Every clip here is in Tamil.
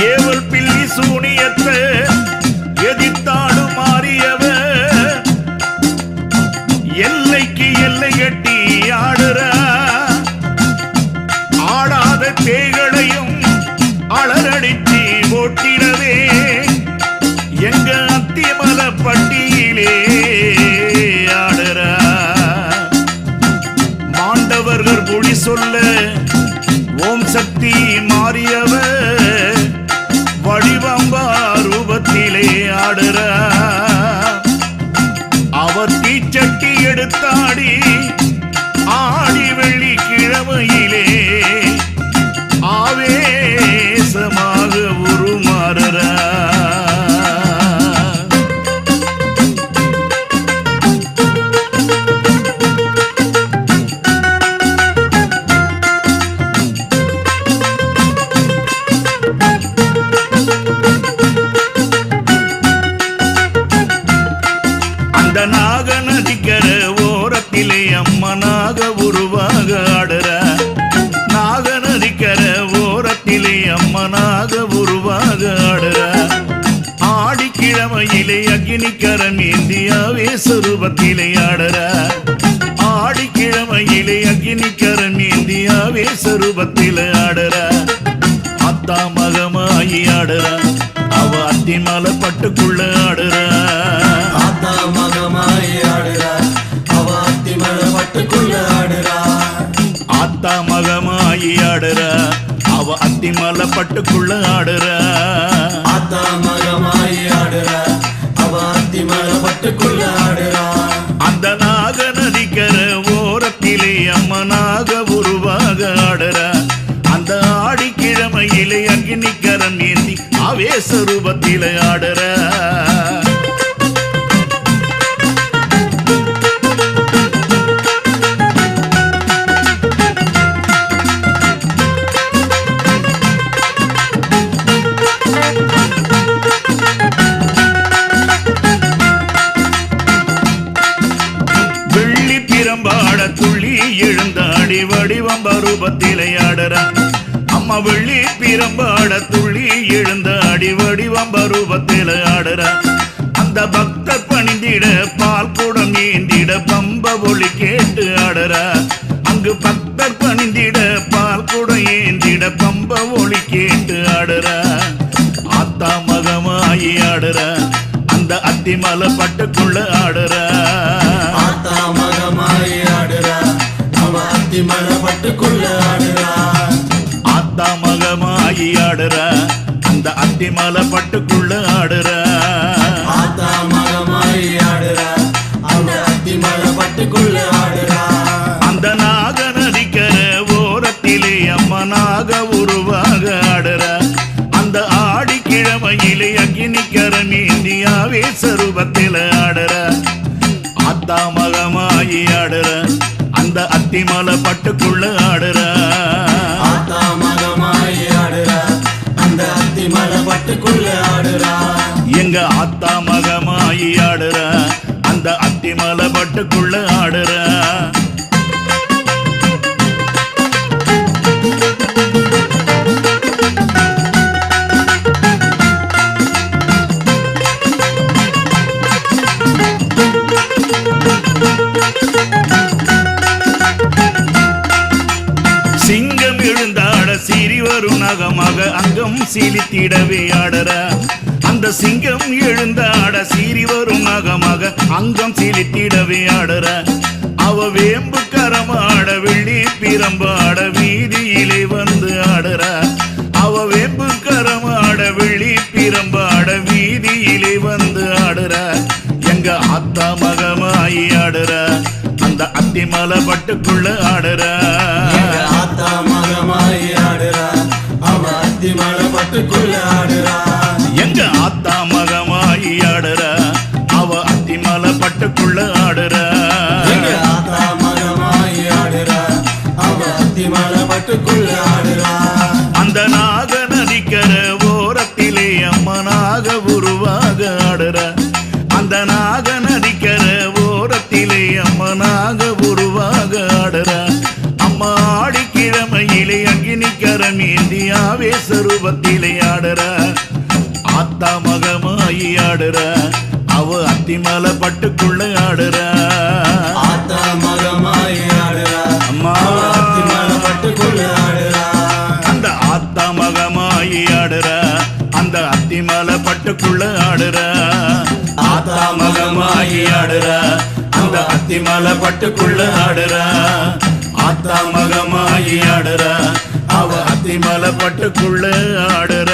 ஏவல் பில்லி சூனியத்தை எதிர்த்தாடு மாறியவ எல்லைக்கு எல்லை கட்டி ஆடுற. ஆடாத பேய்களையும் அலரடித்து ஓட்டிடவே ஆடிக்கிழமையிலே அக்னிக்கரம் ஏந்தியாவே சுரூபத்திலே ஆடுற. ஆடிக்கிழமையிலே அக்னிக்கரம் ஏந்தியாவே சுரூபத்திலே ஆடுற. அத்தா மகமாயி ஆடுற அவ அத்திமலை பட்டுக்குள்ள ஆடுற. ஆத்தா மகமாய் ஆடுறா அவ அத்திமல பட்டுக்குள்ள ஆடுறா. ஆத்தா மகமாயி ஆடுற அவ அத்திமலை பட்டுக்குள்ள ஆடுற. ஆத்தா மகமாய் ஆடுறா வாத்தி அத்திமல ஆடுறா அந்த நாக நதிக்கர ஓரத்திலே அம்மனாக உருவாக ஆடுற. அந்த ஆடிக்கிழமையிலே அக்னிக்கரன் ஏந்தி ஆவேச ரூபத்திலே ஆடுற. பிரம்பாட துள்ளி எழுந்தாடி வடிவம் ரூபத்திலே ஆடுற. அந்த பக்தர் பணிந்திட பால் குடம் ஏந்திட பம்ப ஒளி கேட்டு ஆடுற. அங்கு பக்தர் பணிந்திட பால் குடம் ஏந்திட பம்ப ஒளி கேட்டு ஆடுற. ஆத்தா மகமாயி ஆடுற. அந்த அத்திமலை பட்டுக்குள்ள ஆடுற. ஆத்தா மகமாயி ஆடுறா. அவ அத்திமல பட்டுக்குள்ள மகமாயி ஆடுற. அந்த அவ அத்திமல பட்டுக்குள்ள ஆடுறா. அந்த நாக நதிக்கர ஓரத்திலே அம்மனாக உருவாக ஆடுற. அந்த ஆடிக்கிழமையிலே அக்னிக்கரம் ஏந்தியாவே சரூபத்தில ஆடுற. ஆத்தா மகமாயி ஆடுற அந்த அத்திமலை பட்டுக்குள்ள ஆடுற. எங்க ஆத்தா மகமாயி ஆடுற. அந்த அத்திமலை பட்டுக்குள்ள ஆடுற. வரும் நகமாக அங்கம் சீலித்திடவே ஆடரா அந்த சிங்கம் எழுந்தாட சீறி வரும் நகமாக அங்கம் சீலித்திடவே ஆடற. அவ வேம்பு கரமாட வெள்ளி பிரம்பாட வீதியிலே வந்து ஆடுற. அவ வேம்பு கரமாட வெள்ளி பிரம்பாட வீதியிலே வந்து ஆடுறா. எங்க அத்தா மகமாயி ஆடுறா. அந்த அத்திமலை பட்டுக்குள்ள ஆடுறா. பட்டுக்குள்ள ஆடுறா. எங்க ஆத்தா மகமாயி ஆடுற? அவ அத்திமலை பட்டுக்குள்ள ஆடுற. எங்க ஆத்தா மகமாய் ஆடுறா? அவ அத்திமல பட்டுக்குள்ள ஆடுறா. அந்த நாக நதிக்கர ஓரத்திலே அம்மனாக உருவாக ஆடுற. அந்த நாக அங்கினிக்கரம் ஏந்தியாவே சரூபத்திலே ஆடுற. ஆத்தா மகமாயி ஆடுற. அவ அத்திமலை பட்டுக்குள்ள ஆடுற. ஆத்தா மகமாயி ஆடுறா. அம்மா. அவ அத்தி மேல பட்டுக்குள்ள ஆடுறா. அந்த ஆத்தா மகமாயி ஆடுற. அந்த அத்திமலை பட்டுக்குள்ள ஆடுற. ஆத்தா மகமாயி ஆடுற. அந்த அத்திமலை பட்டுக்குள்ள ஆடுற. ஆத்தா மகமாயி ஆடுற. அவ அத்திமலை பட்டுக்குள்ள ஆடுற.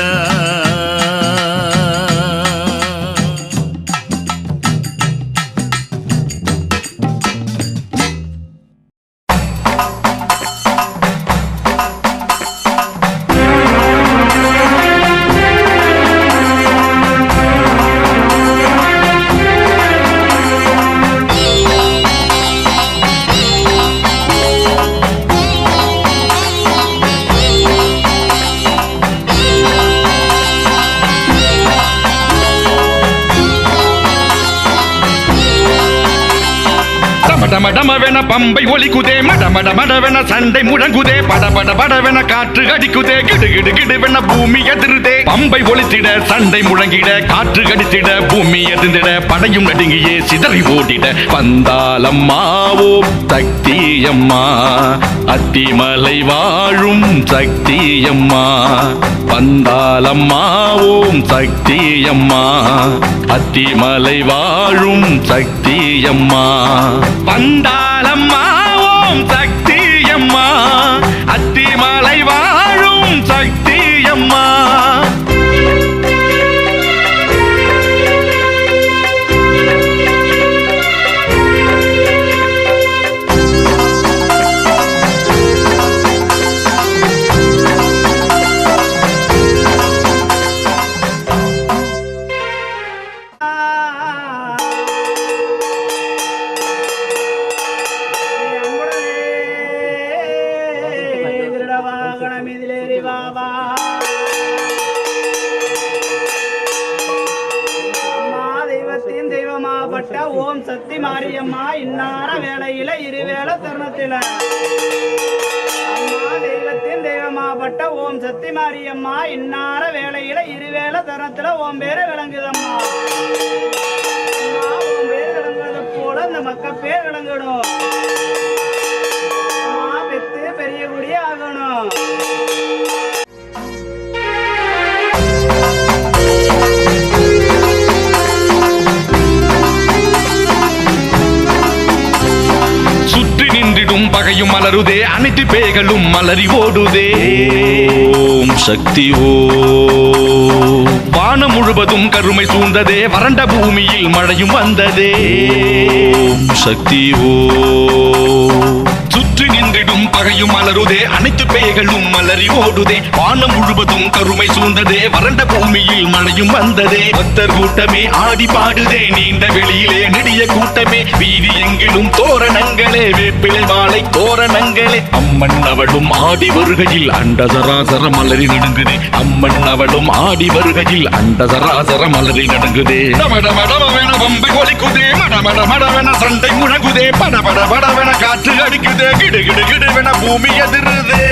டமடமடமவென பம்பை ஒலிக்குதே மடமடமடவென சண்டை முழங்குதே படபட படவென காற்று அடிக்குதே கிடு கிடு கிடுவென பூமி எதிர்தே. பம்பை ஒலித்திட சண்டை முழங்கிட காற்று கடித்திட பூமி எதிர்ந்திட படையும் நடுங்கியே சிதறி ஓடிட. வந்தாலம்மா ஓ சக்தியம்மா அத்திமலை வாழும் சக்தியம்மா. வந்தாலம்மாவோம் சக்தியம்மா. அத்திமலை வாழும் சக்தியம்மா. வந்தாலம்மாவோம் சக்தி சக்தி மாரியம்மா இன்னார வேலையில இருவேளை தருணத்தில. அம்மா தெய்வத்தின் தெய்வமாப்பட்ட ஓம் சக்தி மாரியம்மா இன்னார வேலையில இருவேளை தருணத்துல ஓம் பேர விளங்குதம்மா. அம்மா, பேர் விளங்குறது போல இந்த மக்க பேர் விளங்கணும் பகையும் மலருதே அனைத்து பேய்களும் மலரி ஓடுதே. ஓம் சக்தி ஓ வானம் முழுவதும் கருமை சூழ்ந்ததே வறண்ட பூமியில் மழையும் வந்ததே. ஓம் சக்தி ஓ நின்றிடும் பகையும் மலருதே. அனைத்து பேய்களும் மலரி ஓடுதே. வானம் முழுவதும் கருமை சூழ்ந்ததே. வறண்ட பூமியில் மழையும் வந்ததே. பக்தர் கூட்டமே ஆடி பாடுதே. நீண்ட வெளியிலே நெடிய கூட்டமே. வீதி எங்கிலும் தோரணங்களே. வேப்பிலை மாலை தோரணங்களே. அம்மன் அவளும் ஆடி வருகையில் அண்டசராசர மலரி நடுங்குதே. அம்மன் அவளும் ஆடி வருகையில் அண்டசராசர மலரி நடுங்குதே. டமடமடமவென வம்பை ஒலிக்குதே. மடமட சண்டை முழங்குதே. படபட படவென காற்று அடிக்குதே. கிடு கிடு கிடுவென பூமி எதிருதே.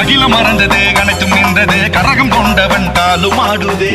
அகிலம் மறந்தது கணத்தும் நின்றது கரகம் கொண்டவன் காலும் ஆடுதே.